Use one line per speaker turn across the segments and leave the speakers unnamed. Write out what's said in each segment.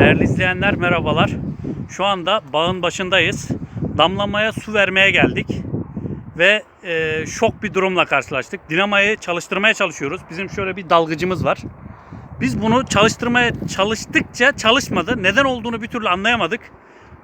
Değerli izleyenler merhabalar. Şu anda bağın başındayız. Damlamaya su vermeye geldik. Ve e, şok bir durumla karşılaştık. Dinamayı çalıştırmaya çalışıyoruz. Bizim şöyle bir dalgıcımız var. Biz bunu çalıştırmaya çalıştıkça çalışmadı. Neden olduğunu bir türlü anlayamadık.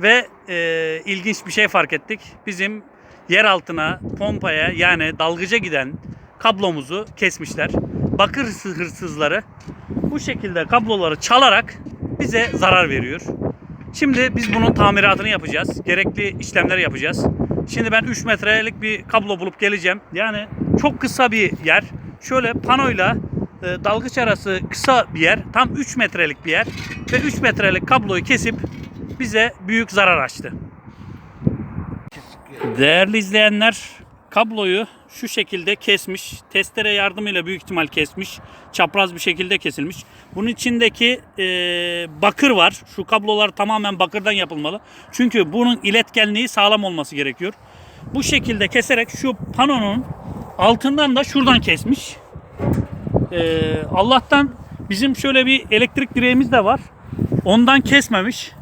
Ve e, ilginç bir şey fark ettik. Bizim yer altına, pompaya yani dalgıca giden kablomuzu kesmişler. Bakır hırsız- hırsızları bu şekilde kabloları çalarak bize zarar veriyor. Şimdi biz bunun tamiratını yapacağız. Gerekli işlemleri yapacağız. Şimdi ben 3 metrelik bir kablo bulup geleceğim. Yani çok kısa bir yer. Şöyle panoyla e, dalgıç arası kısa bir yer. Tam 3 metrelik bir yer. Ve 3 metrelik kabloyu kesip bize büyük zarar açtı. Değerli izleyenler kabloyu şu şekilde kesmiş. Testere yardımıyla büyük ihtimal kesmiş. Çapraz bir şekilde kesilmiş. Bunun içindeki e, bakır var. Şu kablolar tamamen bakırdan yapılmalı. Çünkü bunun iletkenliği sağlam olması gerekiyor. Bu şekilde keserek şu panonun altından da şuradan kesmiş. E, Allah'tan bizim şöyle bir elektrik direğimiz de var. Ondan kesmemiş.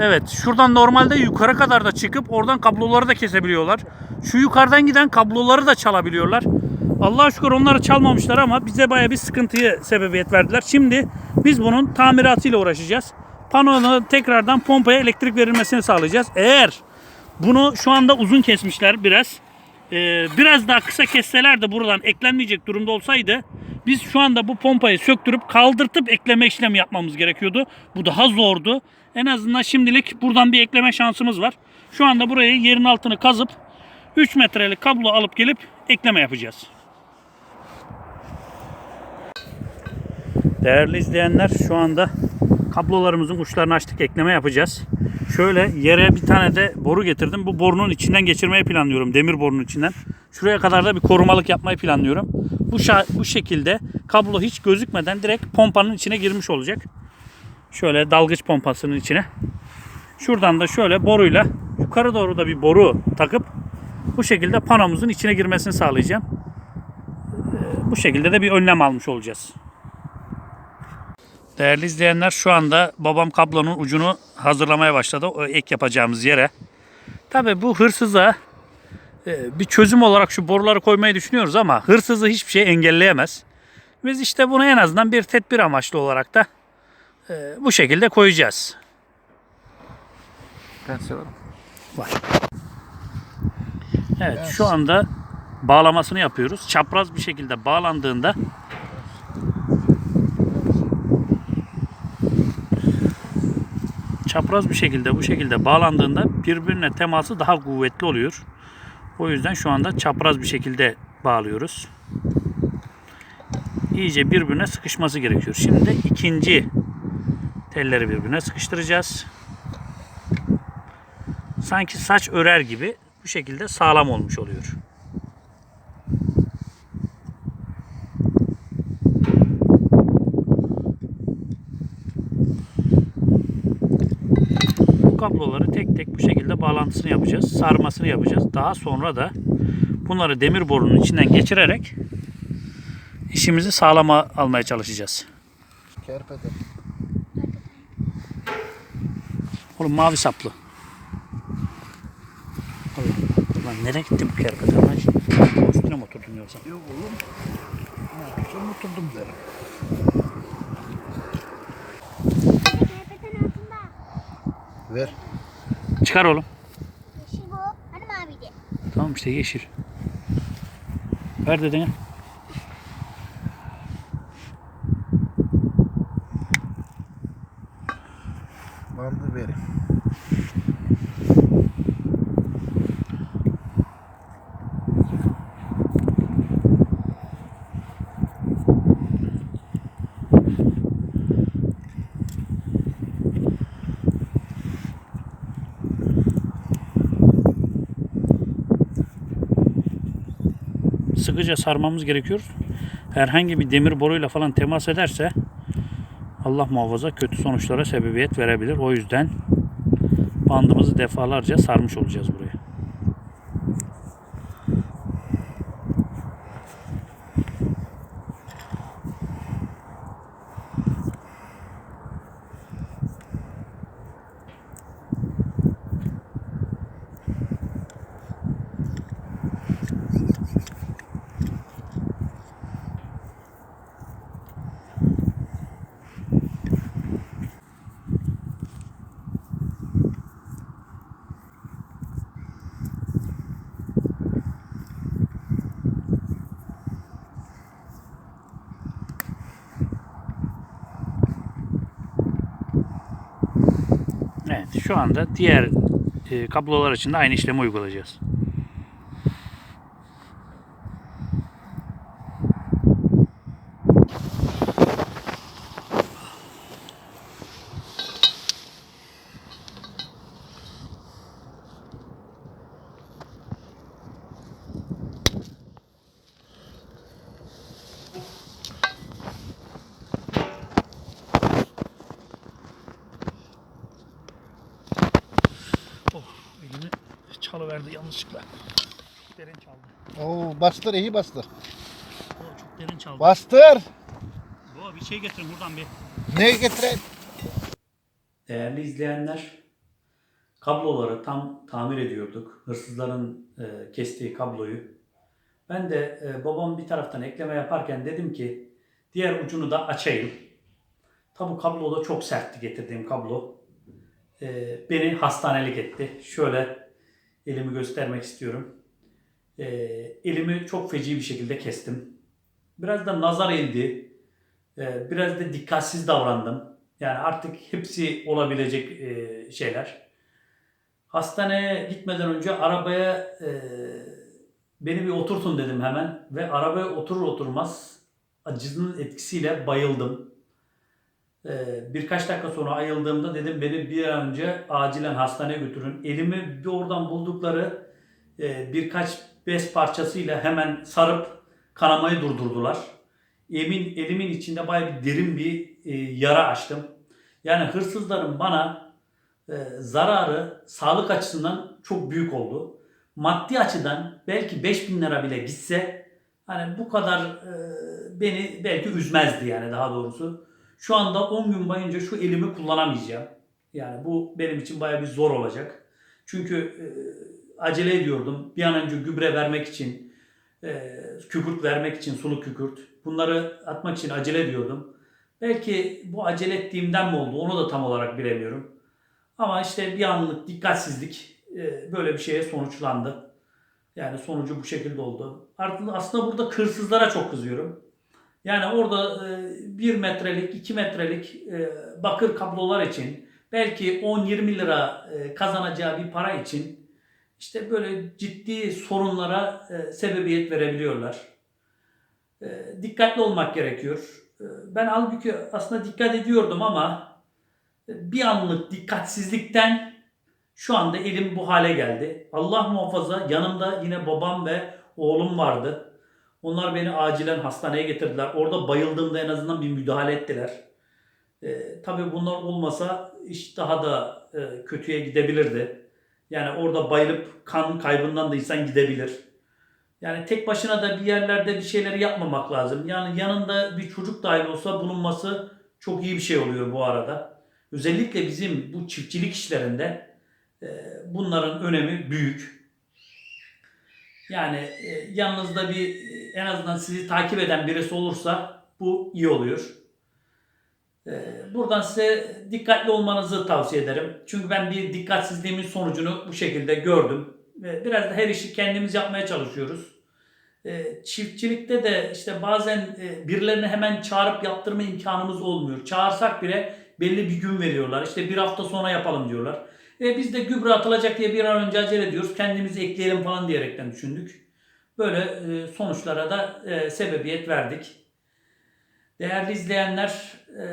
Evet şuradan normalde yukarı kadar da çıkıp oradan kabloları da kesebiliyorlar. Şu yukarıdan giden kabloları da çalabiliyorlar. Allah'a şükür onları çalmamışlar ama bize baya bir sıkıntıyı sebebiyet verdiler. Şimdi biz bunun tamiratıyla uğraşacağız. Panona tekrardan pompaya elektrik verilmesini sağlayacağız. Eğer bunu şu anda uzun kesmişler biraz. Ee, biraz daha kısa kesseler de buradan eklenmeyecek durumda olsaydı biz şu anda bu pompayı söktürüp kaldırtıp ekleme işlemi yapmamız gerekiyordu. Bu daha zordu. En azından şimdilik buradan bir ekleme şansımız var. Şu anda burayı yerin altını kazıp 3 metrelik kablo alıp gelip ekleme yapacağız. Değerli izleyenler şu anda kablolarımızın uçlarını açtık ekleme yapacağız. Şöyle yere bir tane de boru getirdim. Bu borunun içinden geçirmeyi planlıyorum. Demir borunun içinden. Şuraya kadar da bir korumalık yapmayı planlıyorum. Bu, bu şekilde kablo hiç gözükmeden direkt pompanın içine girmiş olacak. Şöyle dalgıç pompasının içine. Şuradan da şöyle boruyla yukarı doğru da bir boru takıp bu şekilde panomuzun içine girmesini sağlayacağım. Ee, Bu şekilde de bir önlem almış olacağız. Değerli izleyenler şu anda babam kablonun ucunu hazırlamaya başladı. O ek yapacağımız yere. Tabi bu hırsıza e, bir çözüm olarak şu boruları koymayı düşünüyoruz ama hırsızı hiçbir şey engelleyemez. Biz işte bunu en azından bir tedbir amaçlı olarak da e, bu şekilde koyacağız.
Ben severim.
Var. Evet şu anda bağlamasını yapıyoruz. Çapraz bir şekilde bağlandığında çapraz bir şekilde bu şekilde bağlandığında birbirine teması daha kuvvetli oluyor. O yüzden şu anda çapraz bir şekilde bağlıyoruz. İyice birbirine sıkışması gerekiyor. Şimdi ikinci telleri birbirine sıkıştıracağız sanki saç örer gibi bu şekilde sağlam olmuş oluyor. Bu kabloları tek tek bu şekilde bağlantısını yapacağız. Sarmasını yapacağız. Daha sonra da bunları demir borunun içinden geçirerek işimizi sağlama almaya çalışacağız.
Kerpeden.
Oğlum mavi saplı. Allah Allah. Lan nereye gitti bu kerpeten lan? Üstüne mi oturdun yoksa?
Yok oğlum. Yapacağım oturdum derim.
Kerpeten altında.
Ver.
Çıkar oğlum.
Yeşil bu. Hani maviydi?
Tamam işte yeşil. Ver dedene. Sıkıca sarmamız gerekiyor. Herhangi bir demir boruyla falan temas ederse Allah muhafaza kötü sonuçlara sebebiyet verebilir. O yüzden bandımızı defalarca sarmış olacağız buraya. Evet şu anda diğer e, kablolar için de aynı işlemi uygulayacağız. Oh, elimi çalıverdi yanlışlıkla. Çok derin çaldı.
Oo bastır iyi bastır.
Oh, çok derin çaldı.
Bastır.
Oh, bir şey getirin buradan bir.
Ne getireyim?
Değerli izleyenler, kabloları tam tamir ediyorduk. Hırsızların e, kestiği kabloyu. Ben de e, babam bir taraftan ekleme yaparken dedim ki diğer ucunu da açayım. Tabi bu kablo da çok sertti getirdiğim kablo. E, beni hastanelik etti. Şöyle elimi göstermek istiyorum. E, elimi çok feci bir şekilde kestim. Biraz da nazar ildi. E, biraz da dikkatsiz davrandım. Yani artık hepsi olabilecek e, şeyler. Hastaneye gitmeden önce arabaya e, beni bir oturtun dedim hemen ve arabaya oturur oturmaz acının etkisiyle bayıldım. E, birkaç dakika sonra ayıldığımda dedim beni bir an önce acilen hastaneye götürün. Elimi bir oradan buldukları e, birkaç bez parçasıyla hemen sarıp kanamayı durdurdular. Emin, elimin içinde bayağı bir derin bir e, yara açtım. Yani hırsızların bana e, zararı sağlık açısından çok büyük oldu. Maddi açıdan belki 5000 lira bile gitse hani bu kadar beni belki üzmezdi yani daha doğrusu. Şu anda 10 gün boyunca şu elimi kullanamayacağım. Yani bu benim için bayağı bir zor olacak. Çünkü e, acele ediyordum. Bir an önce gübre vermek için, e, kükürt vermek için, sulu kükürt. Bunları atmak için acele ediyordum. Belki bu acele ettiğimden mi oldu onu da tam olarak bilemiyorum. Ama işte bir anlık dikkatsizlik e, böyle bir şeye sonuçlandı. Yani sonucu bu şekilde oldu. Artık aslında burada hırsızlara çok kızıyorum. Yani orada e, 1 metrelik, 2 metrelik e, bakır kablolar için belki 10-20 lira e, kazanacağı bir para için işte böyle ciddi sorunlara e, sebebiyet verebiliyorlar. Dikkatli olmak gerekiyor. Ben halbuki aslında dikkat ediyordum ama bir anlık dikkatsizlikten şu anda elim bu hale geldi. Allah muhafaza yanımda yine babam ve oğlum vardı. Onlar beni acilen hastaneye getirdiler. Orada bayıldığımda en azından bir müdahale ettiler. E, tabii bunlar olmasa iş daha da e, kötüye gidebilirdi. Yani orada bayılıp kan kaybından da insan gidebilir. Yani tek başına da bir yerlerde bir şeyleri yapmamak lazım. Yani yanında bir çocuk dahil olsa bulunması çok iyi bir şey oluyor bu arada. Özellikle bizim bu çiftçilik işlerinde e, bunların önemi büyük. Yani e, yanınızda bir e, en azından sizi takip eden birisi olursa bu iyi oluyor. E, Buradan size dikkatli olmanızı tavsiye ederim. Çünkü ben bir dikkatsizliğimin sonucunu bu şekilde gördüm. Ve Biraz da her işi kendimiz yapmaya çalışıyoruz. E, Çiftçilikte de işte bazen e, birilerini hemen çağırıp yaptırma imkanımız olmuyor. Çağırsak bile belli bir gün veriyorlar. İşte bir hafta sonra yapalım diyorlar. E, biz de gübre atılacak diye bir an önce acele ediyoruz. Kendimizi ekleyelim falan diyerekten düşündük. Böyle e, sonuçlara da e, sebebiyet verdik. Değerli izleyenler, e,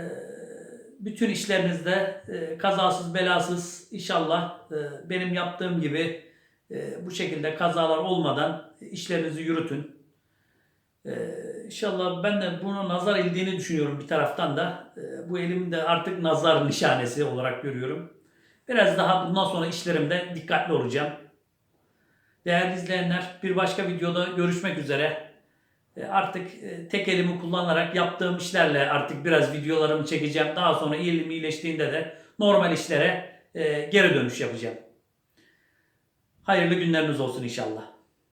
bütün işlerinizde kazasız belasız inşallah benim yaptığım gibi bu şekilde kazalar olmadan işlerinizi yürütün. E, İnşallah ben de bunu nazar ildiğini düşünüyorum bir taraftan da. Bu elimde artık nazar nişanesi olarak görüyorum. Biraz daha bundan sonra işlerimde dikkatli olacağım. Değerli izleyenler bir başka videoda görüşmek üzere. E, Artık e, tek elimi kullanarak yaptığım işlerle artık biraz videolarımı çekeceğim. Daha sonra elim iyileştiğinde de normal işlere e, geri dönüş yapacağım. Hayırlı günleriniz olsun inşallah.